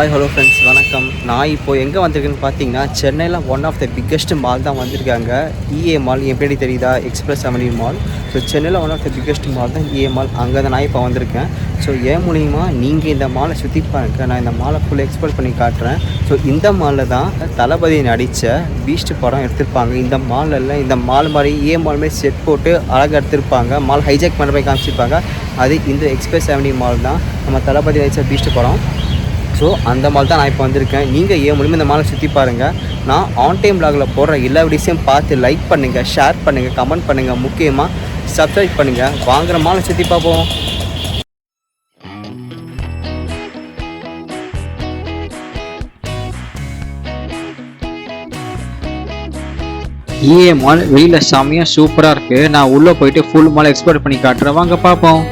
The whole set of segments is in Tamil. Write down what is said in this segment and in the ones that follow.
ஹாய் ஹலோ ஃப்ரெண்ட்ஸ் வணக்கம். நான் இப்போ எங்கே வந்திருக்கேன்னு பார்த்தீங்கன்னா சென்னையில் one of the biggest mall தான் வந்திருக்காங்க. இஏ மால் என் பேடி தெரியுதா? எக்ஸ்பிரஸ் அவென்யூ மால் ஸோ சென்னையில் one of the biggest mall தான் இஏ மால் அங்கே தான் நான் இப்போ வந்திருக்கேன். ஸோ ஏன் மூலியமாக நீங்கள் இந்த மாலை சுற்றி பாருங்க. நான் இந்த மாலை ஃபுல்லாக எக்ஸ்ப்ளோர் பண்ணி காட்டுறேன். ஸோ இந்த மாலில் தான் தளபதி நடித்த பீஸ்ட் படம் எடுத்திருப்பாங்க. இந்த மாலில் இந்த மால் மாதிரி ஏ மால் மாதிரி செட் போட்டு அழகாக எடுத்திருப்பாங்க. மால் ஹைஜாக் பண்ண மாதிரி காமிச்சிருப்பாங்க. அது இந்த எக்ஸ்பிரஸ் அவென்யூ மால் தான். நம்ம தளபதி நடித்த பீஸ்ட் படம். ஸோ அந்த மால் தான் நான் இப்போ வந்திருக்கேன். நீங்கள் ஏன் மூலியமாக இந்த மாலை சுற்றி பாருங்கள் நான் ஆன் டைம் பிளாகில் போடுற எல்லா வீடியோஸையும் பார்த்து லைக் பண்ணுங்கள் ஷேர் பண்ணுங்கள் கமெண்ட் பண்ணுங்கள் முக்கியமாக சப்ஸ்கிரைப் பண்ணுங்கள் வாங்குகிற மாலை சுற்றி பார்ப்போம். ஏ மால் வெளியில் செம்மையாக சூப்பராக இருக்குது நான் உள்ளே போயிட்டு ஃபுல் மால் எக்ஸ்ப்ளோர் பண்ணி காட்டுறேன். வாங்க பார்ப்போம்.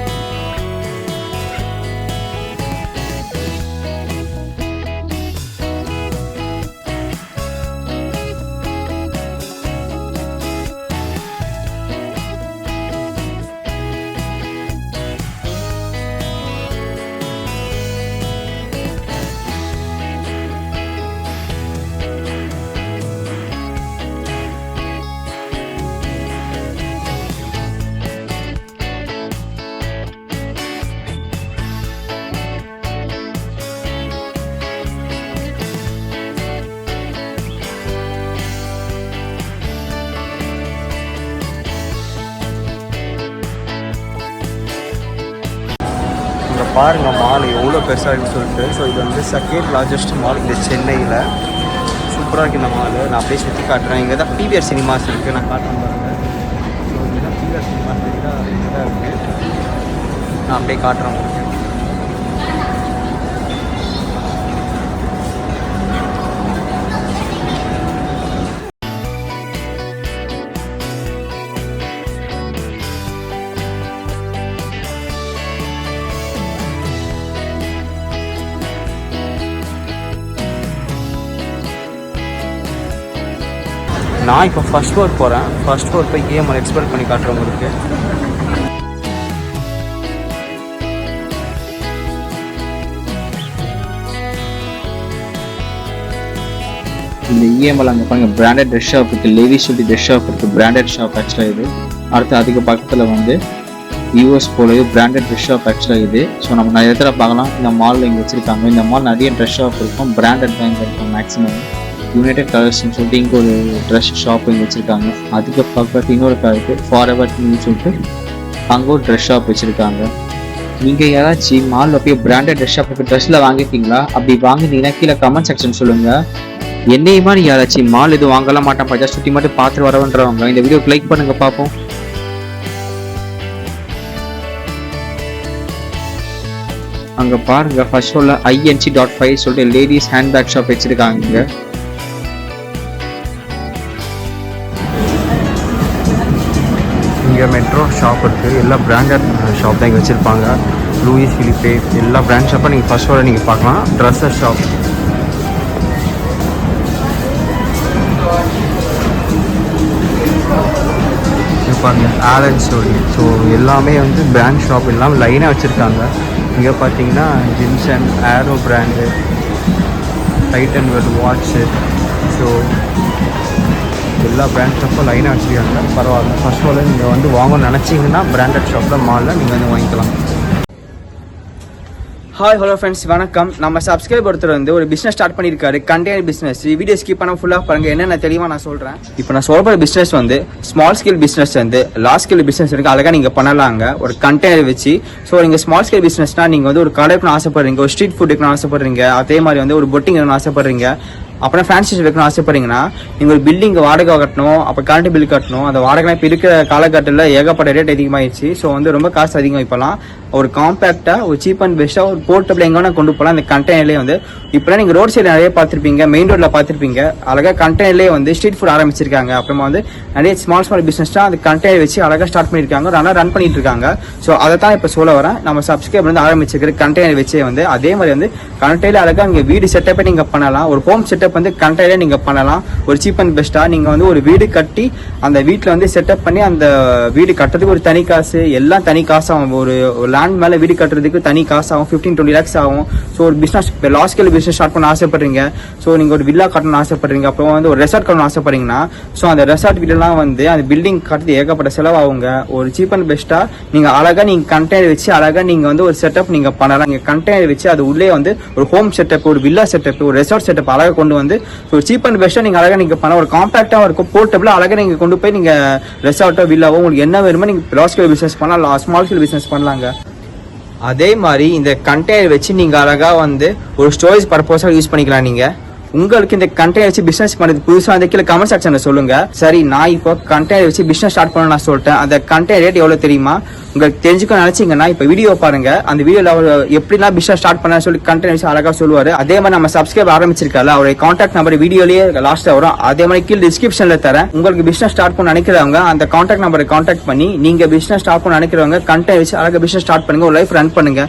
பாருங்கள் மால் எவ்வளோ பெருசாக இருக்குன்னு சொல்லிட்டு. ஸோ இது வந்து செகண்ட் லார்ஜஸ்ட் மால் இந்த சென்னையில். சூப்பராக இருக்குது இந்த மால் நான் அப்படியே சுற்றி காட்டுறேன். இங்கே தான் பிவிஆர் சினிமாஸ் இருக்குது நான் காட்டுறேன் பாருங்கள் ஸோ இங்கே தான் பிவிஆர் சினிமாஸ் இருக்குது நான் அப்படியே காட்டுறேன் நான் இப்போ ஃபர்ஸ்ட் ஃப்ளோர் போகிறேன் ஃபர்ஸ்ட் ஃப்ளோர் போய் கேம் எக்ஸ்பெக்ட் பண்ணி காட்டுறேன் உங்களுக்கு. இந்த இஎம்எல் அங்கே பாருங்க பிராண்டட் ட்ரெஸ் ஷாப் இருக்குது லேவி சொல்லி ட்ரெஸ் ஷாப் இருக்குது பிராண்டட் ஷாப் ஆக்சுவலாக இது. அடுத்து அதுக்கு பக்கத்தில் வந்து யூஎஸ் போல பிராண்டட் ட்ரெஸ் ஷாப் ஆக்சுவலாக இது. ஸோ நம்ம நிறைய இடத்துல பார்க்கலாம். இந்த மாலில் இங்கே வச்சிருக்காங்க. இந்த மால் நிறைய ட்ரெஸ் ஷாப் இருக்கும். பிராண்டட் தான் இங்கே இருக்கும் மேக்ஸிமம் யுனைடெட் கலர்ஸ்னு சொல்லிட்டு இங்கே ஒரு ட்ரெஸ் ஷாப் இங்கே வச்சிருக்காங்க. அதுக்கு பக்கத்து இன்னொரு கலர் ஃபார் எவர் சொல்லிட்டு அங்கே ஒரு ட்ரெஸ் ஷாப் வச்சிருக்காங்க. நீங்கள் யாராச்சும் மாலில் போய் பிராண்டட் ட்ரெஸ் ஷாப்புக்கு ட்ரெஸ்ஸில் வாங்கிருக்கீங்களா? அப்படி வாங்கினீங்கன்னா கீழே கமெண்ட் செக்ஷன் சொல்லுங்கள் என்னையுமா நீ யாராச்சும் மால் இது வாங்கலாம் மாட்டான் பஜா சுற்றி மட்டும் பார்த்துட்டு வரவன்றவங்க. இந்த வீடியோக்கு லைக் பண்ணுங்க பார்ப்போம். அங்க பாருங்க ஃபர்ஸ்ட் உள்ள ஐஎன்சி டாட் ஃபைவ் சொல்லிட்டு லேடிஸ் ஹேண்ட்பேக் ஷாப் வச்சிருக்காங்க ஷாப் இருக்குது எல்லா பிராண்டட் ஷாப் uh, தான் இங்கே வச்சுருப்பாங்க. லூயிஸ் ஃபிலிப்பே எல்லா பிராண்ட் ஷாப்பும் நீங்கள் ஃபஸ்ட் ஃப்ளோரில் நீங்கள் பார்க்கலாம். ட்ரெஸ்ஸஸ் ஷாப் பாருங்க ஆலன் ஸ்டோரி ஸோ எல்லாமே வந்து பிராண்ட் ஷாப் எல்லாமே லைனாக வச்சுருக்காங்க. இங்கே பார்த்தீங்கன்னா Jimson aero brand Titan well watch so எல்லா பிராண்ட் ஷாப்பும் லைனாக வச்சுருக்காங்க. பரவாயில்ல. ஃபர்ஸ்ட் ஆஃப் ஆல் நீங்கள் வந்து வாங்கணும்னு நினச்சிங்கன்னா பிராண்டட் ஷாப்பில் மாலில் நீங்கள் வந்து வாங்கிக்கலாம். ஹாய் ஹலோ ஃப்ரெண்ட்ஸ் வணக்கம். நம்ம சப்ஸ்கிரைப் ஒருத்தர் வந்து ஒரு பிஸ்னஸ் ஸ்டார்ட் பண்ணியிருக்காரு கண்டெய்னர் பிஸ்னஸ் வீடியோ ஸ்கிப் பண்ண ஃபுல்லாக பாருங்க. என்னென்ன தெளிவாக நான் சொல்கிறேன் இப்போ நான் சொல்கிற பிஸ்னஸ் வந்து ஸ்மால் ஸ்கேல் பிஸ்னஸ் வந்து லார்ஜ் ஸ்கேல் பிஸ்னஸ் இருக்குது அழகாக நீங்கள் பண்ணலாங்க. ஒரு கண்டெய்னர் வச்சு. ஸோ நீங்கள் ஸ்மால் ஸ்கேல் பிஸ்னஸ்னால் நீங்கள் வந்து ஒரு கடை ஆசைப்படுறீங்க. ஒரு ஸ்ட்ரீட் ஃபுட் வைக்கணும்னு ஆசைப்படுறீங்க. அதே மாதிரி வந்து ஒரு பொட்டிங் வைக்கணும்னு ஆசைப்படுறீங்க. அப்புறம் ஃப்ரான்ச்சைஸ் வைக்கணும் ஆசைப்படுறீங்கன்னா நீங்கள் ஒரு பில்டிங் வாடகை கட்டணும் அப்போ கரண்ட் பில் கட்டணும். அந்த வாடகை இப்போ இருக்கிற காலகட்டத்தில் ஏகப்பட்ட ரேட் அதிகமாகிடுச்சு ஸோ வந்து ரொம்ப காசு அதிகம் இப்போலாம் ஒரு காம்பேக்டாக ஒரு சீப் அண்ட் பெஸ்ட்டாக ஒரு போர்ட்டபிள் எங்கே கொண்டு போகலாம் அந்த கண்டெய்னர்லேயே வந்து இப்போலாம் நீங்கள் ரோட் சைடு நிறைய பார்த்துருப்பீங்க மெயின் ரோட்டில் பார்த்துருப்பீங்க. அழகாக கண்டெய்னர்லேயே வந்து ஸ்ட்ரீட் ஃபுட் ஆரம்பிச்சிருக்காங்க. அப்புறமா வந்து நிறைய ஸ்மால் ஸ்மால் பிஸ்னஸ்னால் அந்த கண்டெய்னர் வச்சு அழகாக ஸ்டார்ட் பண்ணியிருக்காங்க நல்லா ரன் பண்ணிட்டு இருக்காங்க. ஸோ அதை தான் இப்போ சொல்ல வரேன். நம்ம சப்ஸ்கிரைப் வந்து ஆரம்பிச்சிருக்கிற கண்டெய்னர் வச்சே வந்து அதே மாதிரி வந்து கண்டெய்னர் அழகாக இங்கே வீடு செட்டப்பே நீங்கள் பண்ணலாம். ஒரு ஹோம் செட்டப் வந்து கண்டெய்னர் நீங்கள் பண்ணலாம். ஒரு சீப் அண்ட் பெஸ்ட்டாக நீங்கள் வந்து ஒரு வீடு கட்டி அந்த வீட்டில் வந்து செட்டப் பண்ணி அந்த வீடு கட்டுறதுக்கு ஒரு தனி காசு எல்லாம் தனி காசு ஒரு லேண்ட் மேலே வீடு கட்டுறதுக்கு தனி காசு ஆகும் ஃபிஃப்டீன் டுவெண்ட்டி லேக்ஸ் ஆகும். ஸோ ஒரு பிஸ்னஸ் இப்போ லாஸ்ட் ஸ்கேல் பிஸ்னஸ் ஸ்டார்ட் பண்ண ஆசைப்படுறீங்க. ஸோ நீங்கள் ஒரு வில்லா கட்டணும்னு ஆசைப்படுறீங்க. அப்புறம் வந்து ஒரு ரெசார்ட் கட்டணும் ஆசைப்படுறீங்கன்னா ஸோ அந்த ரெசார்ட் வீடெல்லாம் வந்து அந்த பில்டிங் கட்டுறது ஏகப்பட்ட செலவாகுங்க. ஒரு சீப் அண்ட் பெஸ்ட்டாக நீங்கள் அழகாக நீங்கள் கண்டெய்னர் வச்சு அழகாக நீங்கள் வந்து ஒரு செட்டப் நீங்கள் பண்ணலாம். நீங்கள் கண்டெய்னர் வச்சு அது உள்ளே வந்து ஒரு ஹோம் செட்டப் ஒரு வில்லா செட்டப் ஒரு ரெசார்ட் செட்டப் அழகாக கொண்டு வந்து ஸோ சீப் அண்ட் பெஸ்ட்டாக நீங்கள் அழகாக நீங்கள் பண்ண ஒரு காம்பாக்டாக இருக்கும். போர்ட்டபிளாக அழகாக நீங்கள் கொண்டு போய் நீங்கள் ரெசார்ட்டோ வில்லாவோ உங்களுக்கு என்ன வேணுமோ நீங்கள் லாஸ் ஸ்கேல் பிஸ்னஸ் பண்ணலாம். ஸ்மால் ஸ்கேல் பிஸ்னஸ் பண்ணலாங்க. அதே மாதிரி இந்த கண்டெய்னர் வச்சு நீங்கள் அழகாக வந்து ஒரு ஸ்டோரேஜ் பர்பஸாக யூஸ் பண்ணிக்கலாம் நீங்கள் உங்களுக்கு இந்த கண்டெய்னர் வச்சு பிசினஸ் பண்ணது புதுசா அந்த கீழே கமெண்ட் செக்ஷன்ல சொல்லுங்க. சரி நான் இப்போ கண்டெய்னர் வச்சு பிசினஸ் ஸ்டார்ட் பண்ண நான் சொல்லிட்டேன். அந்த கண்டெய்னர் ரேட் எவ்வளவு தெரியுமா? உங்களுக்கு தெரிஞ்சுக்க நினைச்சீங்கன்னா இப்போ வீடியோ பாருங்க. அந்த வீடியோல அவர் எப்படிலாம் பிசினஸ் ஸ்டார்ட் பண்ண சொல்லி கண்டெய்னர் வச்சு அழகா சொல்லுவாரு. அதே மாதிரி நம்ம சப்ஸ்கிரைப் ஆரம்பிச்சிருக்கால அவருடைய கான்டாக்ட் நம்பர் வீடியோலயே லாஸ்ட் வரும். அதே மாதிரி கீழே டிஸ்கிரிப்ஷன்ல தரேன். உங்களுக்கு பிசினஸ் ஸ்டார்ட் பண்ண நினைக்கிறவங்க அந்த கான்டாக்ட் நம்பரை கான்டாக்ட் பண்ணி நீங்க பிசினஸ் ஸ்டார்ட் பண்ண நினைக்கிறவங்க கண்டெய்னர் வச்சு அழகா பிசினஸ் ஸ்டார்ட் பண்ணுங்க. ஒரு லைஃப் ரன் பண்ணுங்க.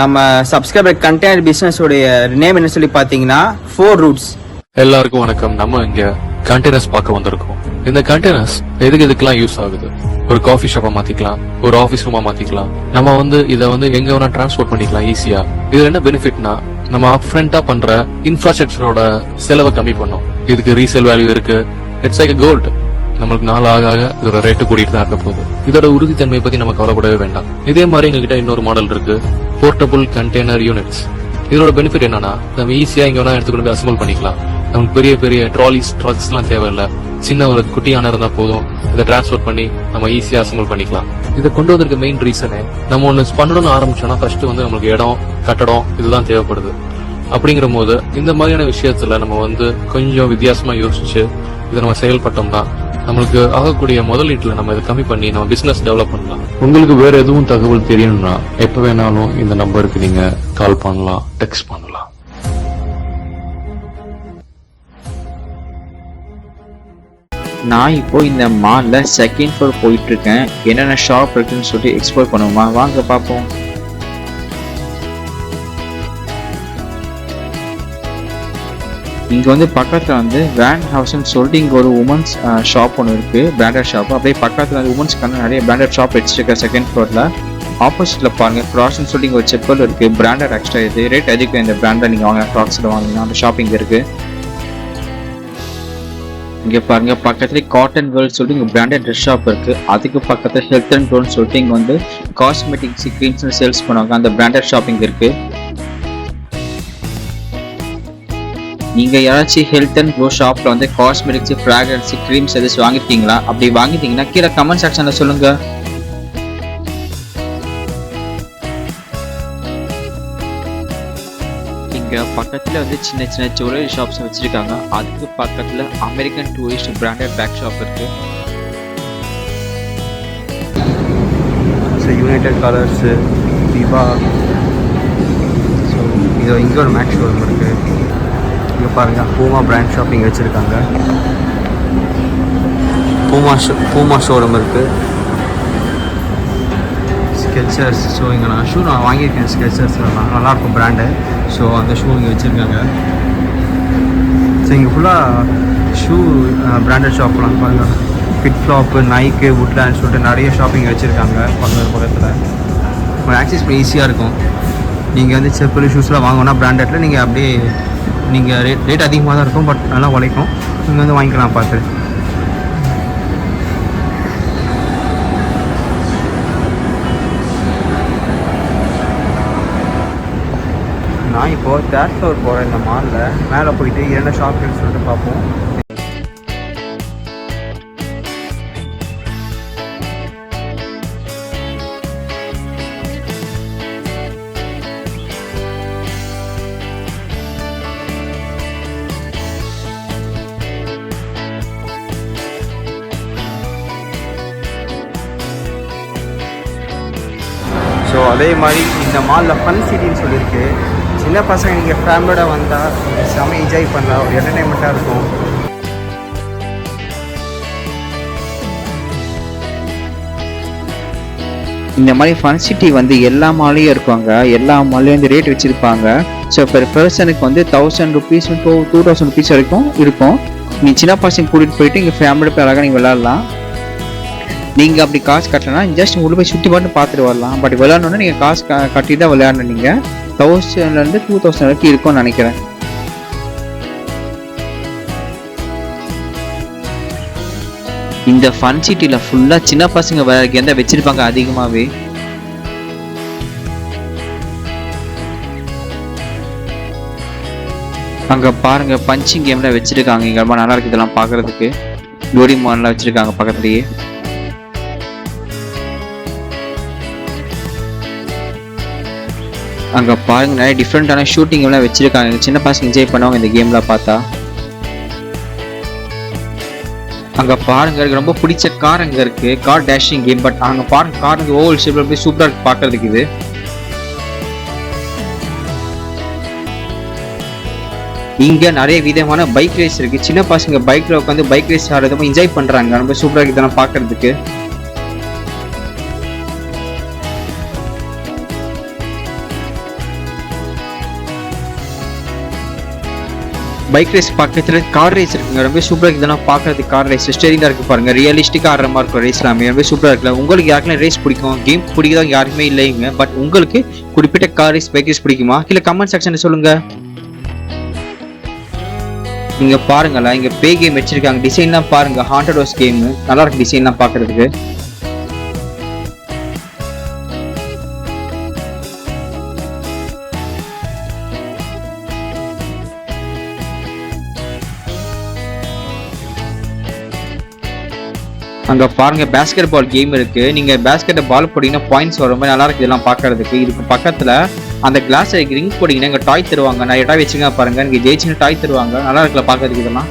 நம்ம சப்ஸ்கிரைபர் கண்டெய்னர் பிசினஸ் உடைய நேம் என்ன சொல்லி பாத்தீங்கன்னா ஃபோர் ரூட்ஸ் எல்லாருக்கும் வணக்கம். நம்ம இங்க கண்டெய்னர்ஸ் பார்க்க வந்திருக்கோம். இந்த கண்டெய்னர்ஸ் எதுக்கு எதுக்கெல்லாம் யூஸ் ஆகுது? ஒரு காஃபி ஷாப்பா மாத்திக்கலாம் ஒரு ஆபீஸ் ரூமா மாத்திக்கலாம். நம்ம வந்து இத வந்து எங்க வேணா டிரான்ஸ்போர்ட் பண்ணிக்கலாம் ஈஸியா இதுல என்ன பெனிஃபிட்னா நம்ம அப்ரண்டா பண்ற இன்ஃப்ராஸ்ட்ரக்சரோட செலவை கம்மி பண்ணும். இதுக்கு ரீசேல் வேல்யூ இருக்கு. இட்ஸ் லைக் கோல்டு நம்மளுக்கு நாள் ஆக ஆக இதோட ரேட்டு கூட்டிட்டு தான் இருக்க போகுது. இதோட உறுதித்தன்மையை பத்தி நம்ம கவலைப்படவே வேண்டாம். இதே மாதிரி எங்ககிட்ட இன்னொரு மாடல் இருக்கு. போர்ட்டபிள் கண்டெய்னர் யூனிட்ஸ் இதோட பெனிஃபிட் என்னன்னா நம்ம ஈஸியா இங்க வேணா எடுத்துக்கொண்டு போய் அசம்பிள் பண்ணிக்கலாம். நமக்கு பெரிய பெரிய ட்ராலிஸ் ட்ரக்ஸ் எல்லாம் தேவையில்ல. சின்ன ஒரு குட்டியான இருந்தா போதும். இதை டிரான்ஸ்போர்ட் பண்ணி நம்ம ஈஸியா அசம்பிள் பண்ணிக்கலாம். இதை கொண்டு வந்திருக்க மெயின் ரீசனே நம்ம ஒண்ணு பண்ணணும்னு ஆரம்பிச்சோம்னா ஃபர்ஸ்ட் வந்து நம்மளுக்கு இடம் கட்டடம் இதுதான் தேவைப்படுது. அப்படிங்கிற போது இந்த மாதிரியான விஷயத்துல நம்ம வந்து கொஞ்சம் வித்தியாசமா யோசிச்சு இதை நம்ம செயல்பட்டோம்னா நம்மளுக்கு ஆகக்கூடிய முதலீட்டுல நம்ம இதை கம்மி பண்ணி நம்ம பிசினஸ் டெவலப் பண்ணலாம். உங்களுக்கு வேற எதுவும் தகவல் தெரியணும்னா எப்ப வேணாலும் இந்த நம்பருக்கு நீங்க கால் பண்ணலாம் டெக்ஸ்ட் பண்ணலாம். நான் இப்போ இந்த மால்ல செகண்ட் ஃப்ளோர் போயிட்டு இருக்கேன். என்னென்ன ஷாப் இருக்குன்னு சொல்லிட்டு எக்ஸ்ப்ளோர் பண்ணுவோமா? வாங்க பார்ப்போம். இங்க வந்து பக்கத்துல வந்து வேன் ஹவுஸ்னு சொல்லிட்டு இங்கே ஒரு உமன்ஸ் ஷாப் ஒன்று இருக்கு. பிராண்டட் ஷாப் அப்படியே பக்கத்தில் வந்து உமன்ஸ்க்கான நிறைய பிராண்டட் ஷாப் வச்சிருக்க செகண்ட் ஃப்ளோரில் ஆப்போசிட்ல பாருங்க க்ராஸ்னு சொல்லி இங்கே ஒரு செப்பல் இருக்கு. பிராண்டட் எக்ஸ்ட்ரா இது. ரேட் அதிகம். இந்த பிராண்டை நீங்கள் வாங்க க்ராக்ஸ்ல வாங்கினா அந்த ஷாப்பிங் இருக்கு. இங்கே பாருங்க பக்கத்துலேயே காட்டன் வேர்ல்ட் சொல்லிட்டு இங்கே பிராண்டட் ட்ரெஸ் ஷாப் இருக்கு. அதுக்கு பக்கத்தில் ஹெல்த் அண்ட் டோன் சொல்லிட்டு இங்கே வந்து காஸ்மெட்டிக்ஸ் க்ரீம்ஸ் சேல்ஸ் பண்ணுவாங்க. அந்த பிராண்டட் ஷாப்பிங் இருக்கு. நீங்க யாராச்சும் ஹெல்த் அண்ட் க்ளோ ஷாப்ல வந்து காஸ்மெட்டிக்ஸ் ஃப்ராக்ரன்ஸ் க்ரீம்ஸ் எதாச்சும் வாங்கிருக்கீங்களா? அப்படி வாங்கிட்டீங்கன்னா கீழே கமெண்ட் செக்ஷனில் சொல்லுங்க. இங்க பக்கத்தில் வந்து சின்ன சின்ன ஜுவல்லரி ஷாப்ஸ் வச்சிருக்காங்க. அதுக்கு பக்கத்தில் American Tourister branded bag shop இருக்குது so United Colors Viva so இதோ இங்கே ஒரு மேக்ஸ் ஷோரூம் இருக்குது இங்கே பாருங்கள் பூமா பிராண்ட் ஷாப்பிங் வச்சுருக்காங்க. பூமா ஷோ பூமா ஷோரூம் இருக்குது ஸ்கெச்சர்ஸ் ஸோ இங்கே நான் ஷூ நான் வாங்கியிருக்கேன் ஸ்கெச்சர்ஸ் நல்லாயிருக்கும் பிராண்டு ஸோ அந்த ஷூ இங்கே வச்சுருக்காங்க. ஸோ இங்கே ஃபுல்லாக ஷூ பிராண்டட் ஷாப்லாம் பாருங்கள் ஃபிட் ஃப்ளாப்பு நைக்கு வுட்லேண்ட் சொல்லிட்டு நிறைய ஷாப்பிங் வச்சுருக்காங்க பக்கத்தில் பக்கத்தில். உங்களுக்கு ஆக்சஸ் பண்ணி ஈஸியாக இருக்கும். நீங்கள் வந்து செப்பல் ஷூஸ்லாம் வாங்கணும்னா பிராண்டடில் நீங்கள் அப்படியே நீங்கள் ரேட் ரேட் அதிகமாக தான் இருக்கும் பட் நல்லா உழைக்கும். நீங்கள் வந்து வாங்கிக்கலாம் பார்த்து. நான் இப்போது தேர்ட் ஃப்ளோர் போகிறேன் இந்த மாலில் மேலே போயிட்டு என்ன ஷாப் சொல்லிட்டு பார்ப்போம். அதே மாதிரி இந்த மாலில் ஃபன் சிட்டின்னு சொல்லியிருக்கு. சின்ன பசங்க நீங்கள் ஃபேமிலியோட வந்தால் செம என்ஜாய் பண்ணலாம். ஒரு என்டர்டைன்மெண்ட்டாக இருக்கும். இந்த மாதிரி ஃபன் சிட்டி வந்து எல்லா மாலையும் இருப்பாங்க எல்லா மாலையும் வந்து ரேட் வச்சிருப்பாங்க. ஸோ பெர் பர்சனுக்கு வந்து thousand rupees to two thousand rupees வரைக்கும் இருக்கும். நீ சின்ன பசங்க கூட்டிட்டு போயிட்டு இங்கே ஃபேமிலியோட போய் அழகாக நீங்கள் விளாட்லாம் நீங்கள் அப்படி காசு கட்டலைன்னா ஜஸ்ட் உள்ள போய் சுற்றி பார்த்து பார்த்துட்டு வரலாம். பட் விளையாடணுன்னா நீங்கள் காசு க கட்டி தான் விளையாடணும் நீங்கள் தௌசண்ட்லேருந்து டூ தௌசண்ட் வரைக்கும் இருக்கும்னு நினைக்கிறேன். இந்த ஃபன் சிட்டியில் ஃபுல்லாக சின்ன பசங்க விளையாடுறதுக்கு எந்த வச்சிருப்பாங்க அதிகமாகவே அங்கே பாருங்க பஞ்சிங் கேம்லாம் வச்சிருக்காங்க. இங்கே ரொம்ப நல்லா இருக்கு. இதெல்லாம் பார்க்குறதுக்கு. டோரி மான்லாம் வச்சிருக்காங்க பக்கத்துலயே. அங்க பாருங்க நிறைய டிஃப்ரெண்டான ஷூட்டிங் எல்லாம் வச்சிருக்காங்க. சின்ன பசங்க என்ஜாய் பண்ணுவாங்க இந்த கேம்ல பார்த்தா. அங்க பாருங்க எனக்கு ரொம்ப பிடிச்ச கார் அங்க இருக்கு. கார் டேஷிங் கேம் பட் அங்க பாருங்க கார் ஓவல் ஷேப்ல போய் சூப்பராக இருக்கு பாக்குறதுக்கு இது. இங்க நிறைய விதமான பைக் ரேஸ் இருக்கு. சின்ன பசங்க பைக்ல உட்காந்து பைக் ரேஸ் ஆடுறதும் என்ஜாய் பண்றாங்க. ரொம்ப சூப்பராக இருக்குதான இதெல்லாம் பாக்குறதுக்கு பைக் ரேஸ் பக்கத்தில் கார் ரேஸ் இருக்குங்க. ரொம்ப சூப்பரா இருக்கு இதெல்லாம் பாக்குறதுக்கு கார் ரேஸ் ஸ்டேரிங்காக இருக்கு பாருங்கள் ரியலிஸ்டிக்காக ஆடுற மாதிரி இருக்கும் ரேஸ் எல்லாமே ரொம்ப சூப்பராக இருக்குல்ல. உங்களுக்கு யாருக்கெல்லாம் ரேஸ் பிடிக்கும்? கேம் பிடிக்காதவங்க யாருக்குமே இல்லைங்க. பட் உங்களுக்கு குறிப்பிட்ட கார் ரேஸ் பைக் ரேஸ் பிடிக்குமா? இல்லை கமெண்ட் செக்ஷனில் சொல்லுங்க. நீங்கள் பாருங்களேன். இங்க பே கேம் வச்சிருக்காங்க. டிசைன்லாம் பாருங்க. ஹாண்டட் ஹவுஸ் கேம் நல்லா இருக்கு டிசைன்லாம் பார்க்குறதுக்கு. அங்க பாருங்க பேஸ்கெட் பால் கேம் இருக்கு. நீங்க பேஸ்கெட் பால் போட்டீங்கன்னா பாயிண்ட்ஸ் வர மாதிரி நல்லா இருக்கு இதெல்லாம் பாக்குறதுக்கு. இதுக்கு பக்கத்துல அந்த கிளாஸ் ரிங் போட்டீங்கன்னா இங்க டாய் தருவாங்க. நிறைய டாய் வச்சுங்க பாருங்க. நீங்க ஜெயிச்சுன்னு டாய் தருவாங்க. நல்லா இருக்குல்ல பாக்குறதுக்கு இதெல்லாம்?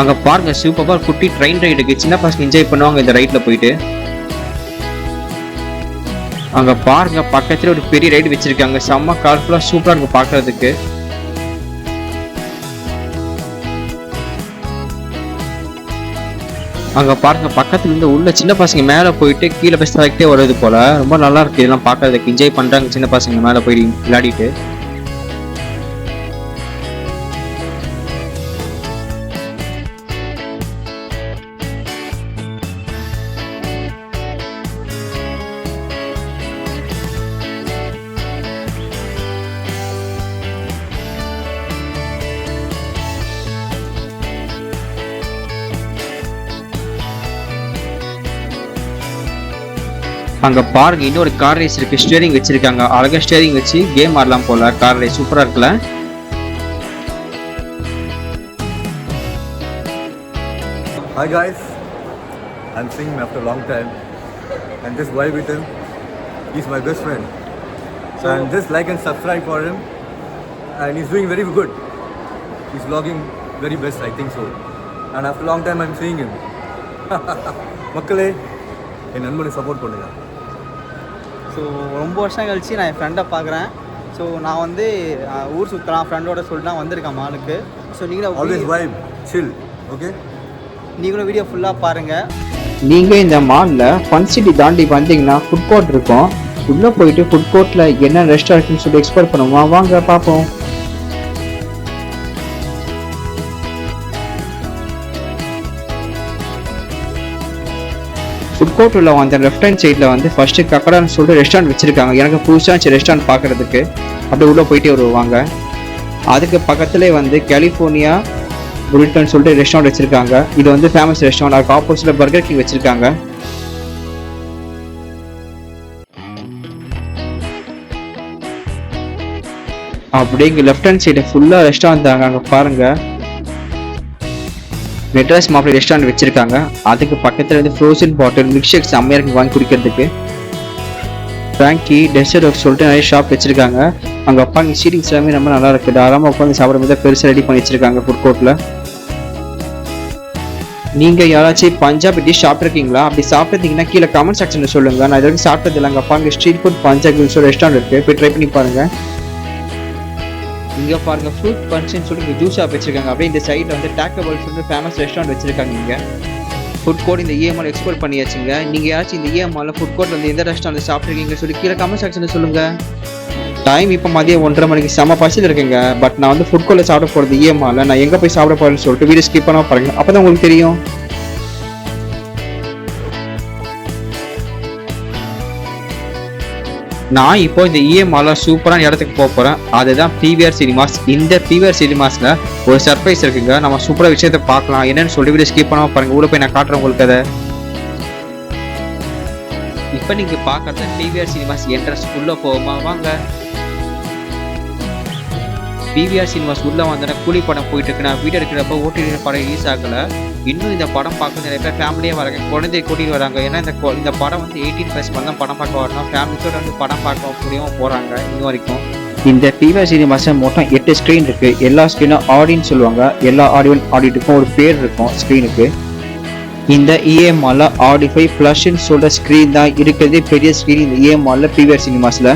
அங்கே பாருங்க சூப்பராக குட்டி ட்ரெயின் ரைடு இருக்கு. சின்ன பசங்க என்ஜாய் பண்ணுவாங்க இந்த ரைட்ல போயிட்டு. அங்கே பாருங்க பக்கத்தில் ஒரு பெரிய ரைடு வச்சிருக்காங்க. செம்ம கலர்ஃபுல்லாக சூப்பராக இருக்கும் பார்க்கறதுக்கு அங்கே பாருங்க பக்கத்துல இருந்து உள்ள சின்ன பசங்க மேலே போயிட்டு கீழே போய் செலக்டே வருது போல. ரொம்ப நல்லா இருக்கு இதெல்லாம் பார்க்கறதுக்கு என்ஜாய் பண்றாங்க சின்ன பசங்க மேலே போய் விளையாடிட்டு. அங்க பாருங்க இன்னொரு கார் ரேஸ் இருக்கு ஸ்டியரிங் வச்சிருக்காங்க அழகா ஸ்டியரிங் வச்சு கேம் ஆடலாம் போல கார் ரேஸ் சூப்பரா இருக்குல்ல Hi guys, I'm seeing him after a long time, and this boy with him, he's my best friend. and just like and subscribe for him, and he's doing very good. He's vlogging very best, I think so. And after a long time, I'm seeing him. மக்களே என் நண்பனை சப்போர்ட் பண்ணுங்க ஸோ ரொம்ப வருஷம் கழிச்சு நான் என் ஃப்ரெண்டை பார்க்குறேன். ஸோ நான் வந்து ஊர் சுற்றலாம் ஃப்ரெண்டோட சொல்லிட்டு நான் வந்திருக்கேன் மாலுக்கு. ஸோ நீங்களும் ஆல்வேஸ் வைப் சில் ஓகே நீங்களும் வீடியோ ஃபுல்லாக பாருங்கள் நீங்க இந்த மால்ல ஃபன் சிட்டி தாண்டி வந்தீங்கன்னா ஃபுட் கோர்ட் இருக்கும். உள்ள போயிட்டு ஃபுட் கோர்ட்ல என்ன ரெஸ்டாரண்ட்னு சொல்லி எக்ஸ்ப்ளோர் பண்ணுவோம்? வாங்க பார்ப்போம். ஃபுட் கோர்ட் உள்ள அந்த லெஃப்ட் ஹேண்ட் சைடில் வந்து ஃபர்ஸ்ட் கக்கடான்னு சொல்லிட்டு ரெஸ்டாரண்ட் வச்சிருக்காங்க. எனக்கு புதுசாக இருந்துச்சு ரெஸ்டாரண்ட் பார்க்குறதுக்கு அப்படியே உள்ளே போயிட்டே வருவாங்க. அதுக்கு பக்கத்துலேயே வந்து கலிஃபோர்னியா புரிட்டோன்னு சொல்லிட்டு ரெஸ்டாரண்ட் வச்சுருக்காங்க. இது வந்து ஃபேமஸ் ரெஸ்டாரண்ட் அதுக்கு ஆப்போசிட்டில் பர்கர் கிங் வச்சுருக்காங்க. அப்படியே லெஃப்ட் ஹேண்ட் சைடு ஃபுல்லாக ரெஸ்டாரண்ட் தாங்க. அங்கே பாருங்கள் மெட்ராஸ் மாப்பிள்ளை ரெஸ்டாரண்ட் வச்சிருக்காங்க. அதுக்கு பக்கத்துல வந்து ஃப்ரோசன் பாட்டில் மில்க் ஷேக் செம்மையா வாங்கி குடிக்கிறதுக்கு. ஃப்ராங்கி டெசர்ட் சொல்லிட்டு நிறைய ஷாப் வச்சிருக்காங்க. அங்க உட்காந்து சீட்டிங்ஸ் எல்லாமே ரொம்ப நல்லா இருக்கு. தாராளமா உட்காந்து சாப்பிடும்போது பெருசாக ரெடி பண்ணி வச்சிருக்காங்க ஃபுட் கோர்ட்ல நீங்க யாராச்சும் பஞ்சாபி டிஷ் சாப்பிட்ருக்கீங்களா அப்படி சாப்பிட்ருந்தீங்கன்னா கீழே கமெண்ட் செக்ஷனில் சொல்லுங்க. நான் இது வரைக்கும் சாப்பிட்டது இல்லைங்க பாருங்க ஸ்ட்ரீட் ஃபுட் பஞ்சாபி ரெஸ்டாரண்ட் இருக்கு. போய் ட்ரை பண்ணி பாருங்க. இங்கே பாருங்க ஃப்ரூட் பஞ்சுன்னு சொல்லி இங்கே ஜூஸ் ஷாப் வச்சிருக்காங்க. அப்படியே இந்த சைடுல வந்து டேக்கபல் சொல்லிட்டு ஃபேமஸ் ரெஸ்டாரண்ட் வச்சிருக்காங்க இங்கே. ஃபுட் கோர்ட் இந்த இஎம்ஆல் எக்ஸ்போர்ட் பண்ணியாச்சுங்க. நீங்கள் யாராச்சும் இந்த இஎம்ஆலில் ஃபுட் கோர்ட் வந்து எந்த ரெஸ்டாரண்ட் சாப்பிட்ருக்கீங்கன்னு சொல்லி கீழே கமெண்ட் செக்ஷனில் சொல்லுங்கள் டைம் இப்போ மதியம் ஒன்றரை மணிக்கு செம பசியில் இருக்குங்க. பட் நான் வந்து ஃபுட் கோர்ட்டில் சாப்பிட போகிறது இஎம்ஆல நான் எங்கே போய் சாப்பிட போகிறேன்னு சொல்லிட்டு வீடியோ ஸ்கிப் பண்ணால் பாருங்க. அப்போ தான் உங்களுக்கு தெரியும். நான் இப்போ இந்த இஎம்ஆல சூப்பரான இடத்துக்கு போக போகிறேன் அதுதான் பிவிஆர் சினிமாஸ் இந்த பிவிஆர் சினிமாஸில் ஒரு சர்ப்ரைஸ் இருக்குங்க. நம்ம சூப்பராக விஷயத்தை பார்க்கலாம். என்னன்னு சொல்லி வீடியோ ஸ்கிப் பண்ணாம பாருங்க. உள்ள போய் நான் காட்டுறேன் உங்களுக்கு அதை. இப்போ நீங்கள் பார்க்குறது பிவிஆர் சினிமாஸ் என்ட்ரன்ஸ் உள்ளே போவோமா? வாங்க. பிவிஆர் சினிமாஸ் உள்ளே வந்தோன்னா கூலி படம் போயிட்டு இருக்கு நான் வீடு எடுக்கிறப்ப ஓட்டிட்டு படம் ரிலீஸ் ஆகலை. இன்னும் இந்த படம் பார்க்க நிறைய பேர் ஃபேமிலியே வராங்க. குழந்தைய கூட்டிகிட்டு வராங்க. ஏன்னா இந்த இந்த படம் வந்து எயிட்டீன் ப்ளஸ் பண்ண தான் படம் பார்க்க வரணும். ஃபேமிலியோட வந்து படம் பார்க்க முடியாம போகிறாங்க இன்ன வரைக்கும். இந்த பிவிஆர் சினிமாஸ் மொத்தம் எட்டு ஸ்க்ரீன் இருக்குது எல்லா ஸ்க்ரீனும் ஆடின்னு சொல்லுவாங்க. எல்லா ஆடியோ ஆடிட்டுக்கும் ஒரு பேர் இருக்கும் ஸ்க்ரீனுக்கு இந்த E இஎம்ஆல ஆடிஃபை ஃப்ளஷ்னு சொல்கிற ஸ்க்ரீன் தான் இருக்கிறதே பெரிய ஸ்க்ரீன் இந்த இஎம்ஆல பிவிஆர் சினிமாஸில்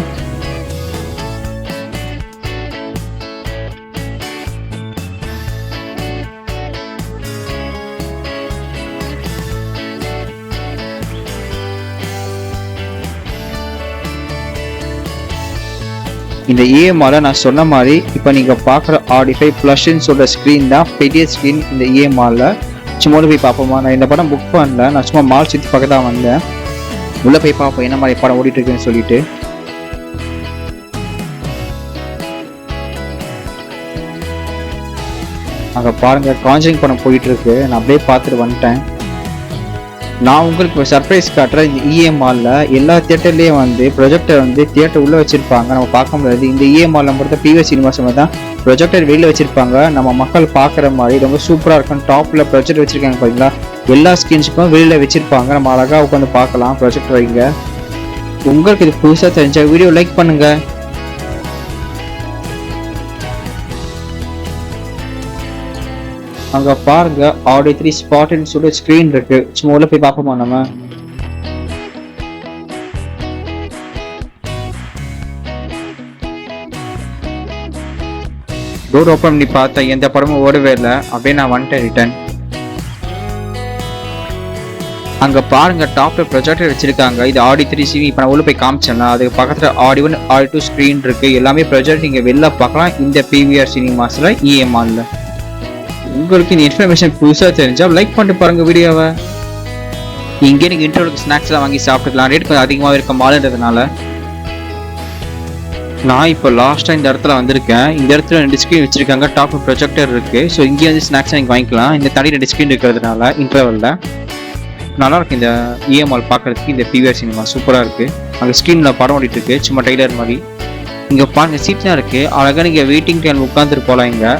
இந்த இஎம்ஆல நான் சொன்ன மாதிரி இப்போ நீங்கள் பார்க்குற ஆடிஃபை ப்ளஷ்னு சொல்கிற ஸ்க்ரீன் தான் பெரிய ஸ்க்ரீன் இந்த இஎம்ஆரில் சும்மா போய் பார்ப்போமா? நான் இந்த படம் புக் பண்ணல. நான் சும்மா மால் சுற்றி பக்கம் தான் வந்தேன். உள்ளே போய் பார்ப்போம். என்ன மாதிரி படம் ஓடிட்டு இருக்குன்னு சொல்லிட்டு. அங்கே பாருங்கள் காஞ்சரிங் படம் போயிட்டுருக்கு நான் அப்படியே பார்த்துட்டு வந்துட்டேன். நான் உங்களுக்கு ஒரு சர்ப்ரைஸ் காட்டுறேன். இந்த E எல்லா தியேட்டர்லேயும் வந்து ப்ரொஜெக்டர் வந்து தியேட்டர் உள்ளே வச்சுருப்பாங்க. நம்ம பார்க்க முடியாது. இந்த E இஎம்ஆல்ல மட்டும் பிவிஎஸ் சினிமாஸ் தான் ப்ரொஜெக்டர் வெளியில் வச்சுருப்பாங்க. நம்ம மக்கள் பார்க்குற மாதிரி ரொம்ப சூப்பராக இருக்கும். டாப்பில் ப்ரொஜெக்டர் வச்சிருக்காங்க பார்த்தீங்களா எல்லா ஸ்கின்ஸுக்கும் வெளியில் வச்சுருப்பாங்க. நம்ம அழகாக உட்காந்து பார்க்கலாம் ப்ரொஜெக்டர் வைங்க உங்களுக்கு இது புதுசாக தெரிஞ்ச வீடியோ லைக் பண்ணுங்கள் அங்க பாருங்க ஆடி த்ரீ ஸ்பாட்னு சொல்லி ஸ்க்ரீன் இருக்கு. சும்மா உள்ள போய் பார்ப்போமா நம்ம? டோர் ஓப்பன் பண்ணி பார்த்தேன் எந்த படமும் ஓடவே இல்லை. அப்படியே நான் வந்துட்டேன் ரிட்டர்ன் அங்க பாருங்க டாப்ல ப்ரொஜெக்டர் வச்சிருக்காங்க. இது ஆடி த்ரீ சிவி இப்போ நான் உள்ள போய் காமிச்சேன்னா அதுக்கு பக்கத்துல ஆடி ஒன் ஆடி டூ ஸ்க்ரீன் இருக்கு. எல்லாமே ப்ரொஜெக்ட் நீங்க வெளில பார்க்கலாம். இந்த பிவிஆர் சினிமாஸ்ல இஎம்ஆர்ல உங்களுக்கு இந்த இன்ஃபர்மேஷன் புதுசாக தெரிஞ்சால் லைக் பண்ணிட்டு பாருங்கள் வீடியோவை. இங்கே நீங்கள் இன்டர்வலுக்கு ஸ்நாக்ஸ்லாம் வாங்கி சாப்பிட்டுக்கலாம். ரேட் கொஞ்சம் அதிகமாக இருக்க மாலுன்றதுனால நான் இப்போ லாஸ்ட்டாக இந்த இடத்துல வந்திருக்கேன். இந்த இடத்துல ரெண்டு ஸ்க்ரீன் வச்சிருக்காங்க. டாப் ப்ரொஜெக்டர் இருக்குது ஸோ இங்கே வந்து ஸ்நாக்ஸ் நீங்கள் வாங்கிக்கலாம். இந்த தனி ரெண்டு ஸ்க்ரீன் இருக்கிறதுனால இன்டர்வலில் நல்லாயிருக்கு இந்த இஎம்ஆல் பார்க்கறதுக்கு இந்த பிவிஆர் சினிமா சூப்பராக இருக்குது அங்கே ஸ்க்ரீனில் படம் ஓடிட்டு இருக்கு. சும்மா டெய்லர் மாதிரி. இங்கே பாருங்கள் சீட்லாம் இருக்குது அழகாக நீங்கள் வெயிட்டிங் டைம் உட்காந்துட்டு போகலாம் இங்கே.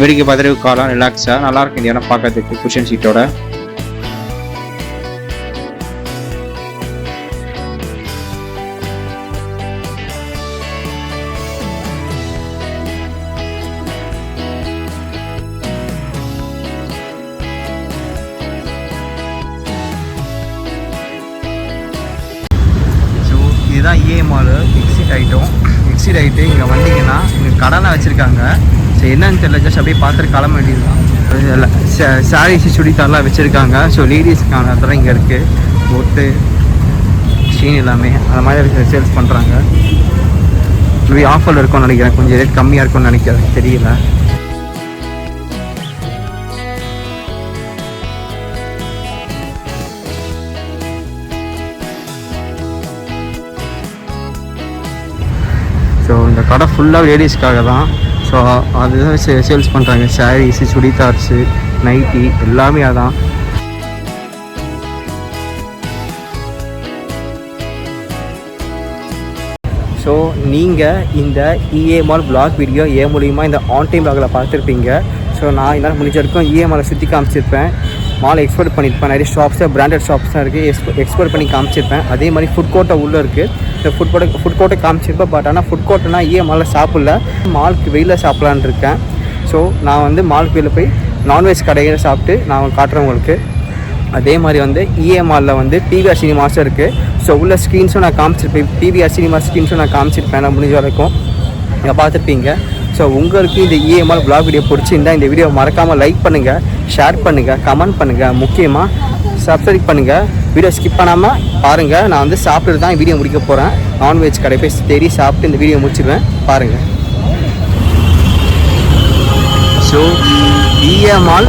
வேடிக்கை பார்த்துட்டு உட்காரலாம் ரிலாக்ஸாக நல்லா இருக்கு இந்த இடம் பார்க்கறதுக்கு குஷன் சீட்டோட இதுதான் இஏ இஎம்ஆல் எக்ஸிட் ஆகிட்டோம் எக்ஸிட் ஆகிட்டு இங்கே வந்தீங்கன்னா இங்கே கடனை வச்சுருக்காங்க. ஸோ என்னன்னு தெரியல ஜஸ்ட் அப்படியே பார்த்துட்டு கிளம்ப வேண்டியதுதான். சாரீஸ் சுடிதார்லாம் வச்சுருக்காங்க. ஸோ லேடிஸ்க்கான அதெல்லாம் இங்கே இருக்குது ஒட்டு ஷீன் எல்லாமே அந்த மாதிரி சேல்ஸ் பண்ணுறாங்க மேபி ஆஃபரில் இருக்கும்னு நினைக்கிறேன். கொஞ்சம் ரேட் கம்மியாக இருக்கும்னு நினைக்கிறேன். தெரியல. ஃபுல்லாக லேடிஸ்க்காக தான். ஸோ அதுதான் சே சேல்ஸ் பண்ணுறாங்க சாரீஸு சுடிதார்ஸு நைட்டி எல்லாமே அதான். ஸோ நீங்கள் இந்த இஏ மால் பிளாக் வீடியோ ஏ மூலியமாக இந்த ஆன் டைம் பிளாகில் பார்த்துருப்பீங்க. ஸோ நான் என்னால் முடிஞ்ச வரைக்கும் இஏ மாலை சுற்றி காமிச்சிருப்பேன். மாலை எக்ஸ்போர்ட் பண்ணியிருப்பேன். நிறைய ஷாப்ஸு பிராண்டட் ஷாப்ஸ் தான் இருக்குது எக்ஸ்போ எக்ஸ்போர்ட் பண்ணி காமிச்சிருப்பேன். அதே மாதிரி ஃபுட் கோர்ட்டை உள்ளே இருக்குது இந்த ஃபுட் கோர்ட்டை ஃபுட் கோர்ட்டை காமிச்சிருப்பேன். பட் ஆனால் ஃபுட் கோர்ட்னா ஏன் மாலில் சாப்பிடல. மாலுக்கு வெயிலில் சாப்பிட்லான்னு இருக்கேன். ஸோ நான் வந்து மாலுக்கு வெளியில் போய் நான்வெஜ் கடையில் சாப்பிட்டு நான் காட்டுறேன் உங்களுக்கு. அதே மாதிரி வந்து இஎம்ஆரில் வந்து பிவிஆர் சினிமாஸும் இருக்குது ஸோ உள்ள ஸ்க்ரீன்ஸும் நான் காமிச்சிருப்பேன். பிவிஆர் சினிமா ஸ்க்ரீன்ஸும் நான் காமிச்சிருப்பேன். நான் முடிஞ்ச வரைக்கும். நீங்கள் பார்த்துருப்பீங்க. ஸோ உங்களுக்கு இந்த இஎம்ஆர் பிளாக் வீடியோ பிடிச்சிருந்தா இந்த வீடியோ மறக்காமல் லைக் பண்ணுங்கள் ஷேர் பண்ணுங்கள் கமெண்ட் பண்ணுங்கள் முக்கியமாக சப்ஸ்கிரைப் பண்ணுங்கள் வீடியோ ஸ்கிப் பண்ணாமல் பாருங்கள் நான் வந்து சாப்பிட்டு தான் வீடியோ முடிக்க போகிறேன் நான்வெஜ் கடை போய் தேடி சாப்பிட்டு இந்த வீடியோ முடிச்சிடுவேன் பாருங்கள் ஸோ இஎம்ஆல்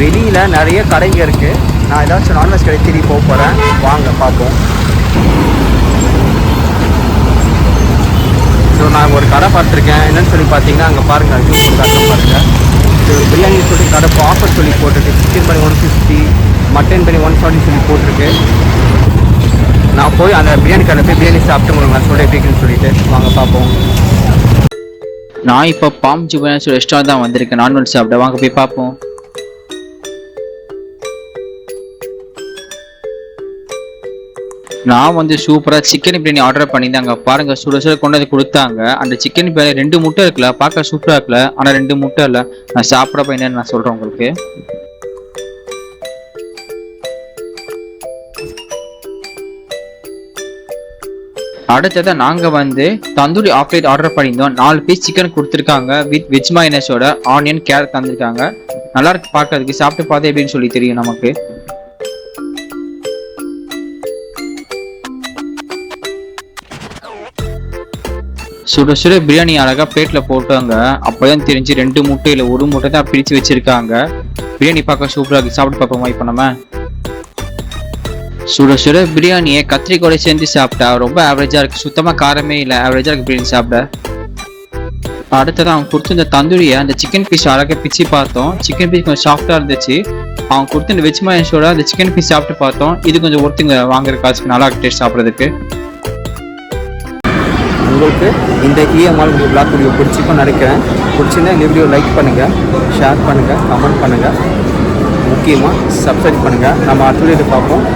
வெளியில் நிறைய கடைங்க இருக்குது நான் ஏதாச்சும் நான்வெஜ் கடை தேடி போக போகிறேன் வாங்க பார்ப்போம். ஸோ நான் ஒரு கடை பார்த்துருக்கேன். என்னென்னு சொல்லி பார்த்தீங்கன்னா அங்கே பாருங்கள் ஜூஸ் கடை பாருங்கள் ஸோ பிரியாணி சொல்லி கடை ஆஃபர் சொல்லி போட்டுருக்கு. சிக்கன் பண்ணி one fifty mutton biryani one forty சொல்லி போட்டிருக்கு. நான் போய் அந்த பிரியாணி கடை போய் பிரியாணி சாப்பிட்டு உங்களுக்கு நான் சொல்ல சொல்லிட்டு. வாங்க பார்ப்போம். நான் இப்போ பாம் ஜுவனஸ் ரெஸ்டாரண்ட் தான் வந்திருக்கேன். நான்வெஜ் சாப்பிட வாங்க போய் பார்ப்போம். நான் வந்து சூப்பராக சிக்கன் பிரியாணி ஆர்டர் பண்ணியிருந்தாங்க. பாருங்க சுட சுட கொண்டு வந்து கொடுத்தாங்க. அந்த சிக்கன் பிரியாணி ரெண்டு முட்டை இருக்குல்ல பார்க்க சூப்பராக இருக்குல்ல. ஆனால் ரெண்டு முட்டை இல்லை. நான் சாப்பிட்றப்ப என்னன்னு நான் சொல்கிறேன் உங்களுக்கு. அடுத்ததாக நாங்கள் வந்து தந்தூரி ஆஃப்லேட் ஆர்டர் பண்ணியிருந்தோம். நாலு பீஸ் சிக்கன் கொடுத்துருக்காங்க வித் வெஜ் மைனஸோட ஆனியன் கேரட் தந்திருக்காங்க. நல்லா இருக்கு பார்க்கறதுக்கு சாப்பிட்டு பார்த்து எப்படின்னு சொல்லி தெரியும் நமக்கு. சுட சுட பிரியாணி அழகாக பிளேட்டில் போட்டாங்க. அப்பதான் தெரிஞ்சு ரெண்டு முட்டை ஒரு முட்டை தான் பிரித்து வச்சுருக்காங்க. பிரியாணி பார்க்க சூப்பராக இருக்குது சாப்பிட்டு பார்ப்போமா இப்போ நம்ம? சுட சுட பிரியாணியை கத்திரிக்கோட சேர்ந்து சாப்பிட்டா ரொம்ப ஆவரேஜா இருக்கு. சுத்தமா காரமே இல்லை. ஆவரேஜா இருக்கு பிரியாணி சாப்பிட. அடுத்தது அவங்க கொடுத்துருந்த இந்த தந்தூரியை அந்த சிக்கன் பீஸ் அழகாக பிச்சு பார்த்தோம். சிக்கன் பீஸ் கொஞ்சம் சாஃப்டாக இருந்துச்சு. அவங்க கொடுத்து இந்த வெஜ் மயன்ஸோட அந்த சிக்கன் பீஸ் சாப்பிட்டு பார்த்தோம். இது கொஞ்சம் ஒருத்தங்க வாங்குற காசுக்கு நல்லா டேஸ்ட் சாப்பிட்றதுக்கு. உங்களுக்கு இந்த இஎம்ஆர் உங்களுக்கு பிளாக் வீடியோ பிடிச்சிக்கும் நினைக்கிறேன். பிடிச்சிருந்தா இந்த வீடியோ லைக் பண்ணுங்கள் ஷேர் பண்ணுங்கள் கமெண்ட் பண்ணுங்கள் முக்கியமாக சப்ஸ்கிரைப் பண்ணுங்கள் நம்ம அடுத்த வீடியோ பார்ப்போம்.